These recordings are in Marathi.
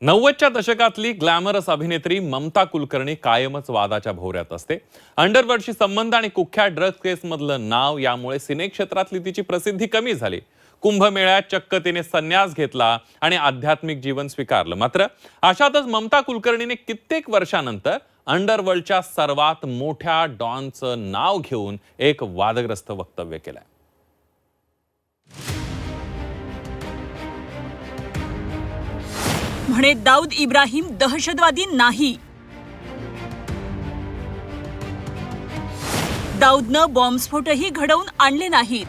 नव्वदच्या दशकातली ग्लॅमरस अभिनेत्री ममता कुलकर्णी कायमच वादाच्या भोवऱ्यात असते. अंडरवर्ल्डशी संबंध आणि कुख्यात ड्रग्ज केसमधलं नाव यामुळे सिने क्षेत्रातली तिची प्रसिद्धी कमी झाली. कुंभमेळ्यात चक्क तिने संन्यास घेतला आणि आध्यात्मिक जीवन स्वीकारलं. मात्र अशातच ममता कुलकर्णीने कित्येक वर्षानंतर अंडरवर्ल्डच्या सर्वात मोठ्या डॉनचं नाव घेऊन एक वादग्रस्त वक्तव्य केलंय. म्हणे दाऊद इब्राहिम दहशतवादी नाही. दाऊदनं बॉम्बस्फोटही घडवून आणले नाहीत.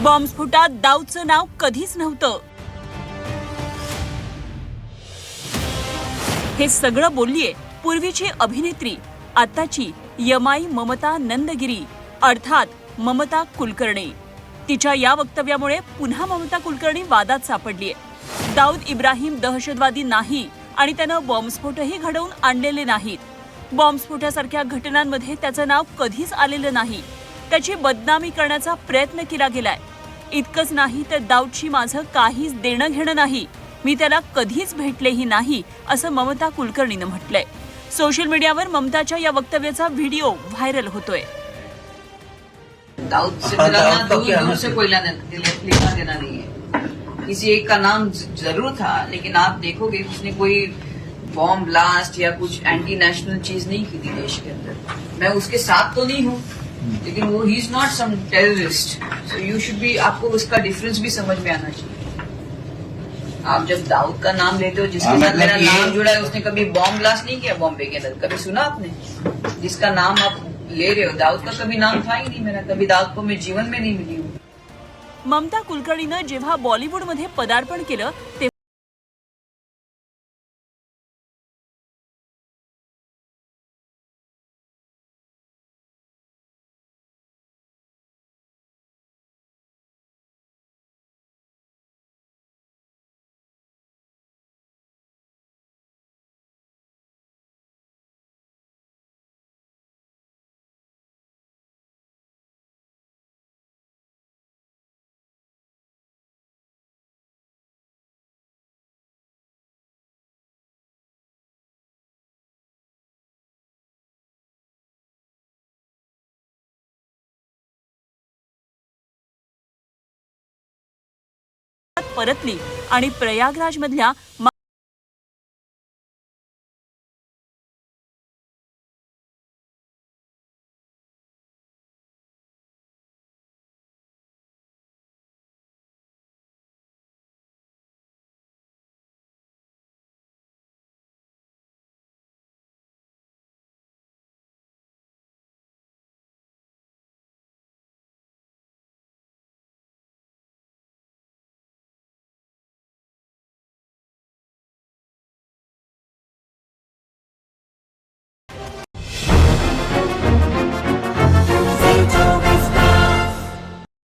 बॉम्बस्फोटात दाऊदचं नाव कधीच नव्हतं. हे सगळं बोललीये पूर्वीची अभिनेत्री आताची यमाई ममता नंदगिरी अर्थात ममता कुलकर्णी. तिच्या या वक्तव्यामुळे पुन्हा ममता कुलकर्णी वादात सापडलीय. दाऊद इब्राहिम दहशतवादी नाही आणि त्यानं बॉम्बस्फोटही घडवून आणलेले नाहीत. बॉम्बस्फोटासारख्या घटनांमध्ये त्याचं नाव कधीच आलेलं नाही. त्याची बदनामी करण्याचा प्रयत्न केला गेलाय. इतकंच नाही तर दाऊदशी माझं काहीच देणं घेणं नाही. मी त्याला कधीच भेटलेही नाही असं ममता कुलकर्णीनं म्हटलंय. सोशल मीडियावर ममताच्या या वक्तव्याचा व्हिडिओ व्हायरल होतोय. दाऊद से हाँ, ना दूर दूर से कोई लेना देना नहीं है। किसी एक का नाम ज़रूर था लेकिन आप देखोगे उसने कोई बॉम्ब ब्लास्ट या कुछ एंटी नेशनल चीज़ नहीं की थी देश के अंदर। मैं उसके साथ तो नहीं हूँ लेकिन वो he is not some terrorist so you should be आपको उसका डिफरेंस भी समझ में आना चाहिए। आप जब दाऊद का नाम लेते हो जिसके हाँ, साथ मतलब मेरा नाम जुड़ा है उसने कभी बॉम्ब ब्लास्ट नहीं किया बॉम्बे के अंदर? कभी सुना आपने? जिसका नाम आप ले रहे हो दाऊद का कभी नाम था ही नहीं मेरा कभी दाऊद को मैं जीवन में नहीं मिली हूँ। ममता कुलकर्णीनं जेव्हा बॉलिवूडमध्ये पदार्पण केलं तेव्हा परतली आणि प्रयागराजमधल्या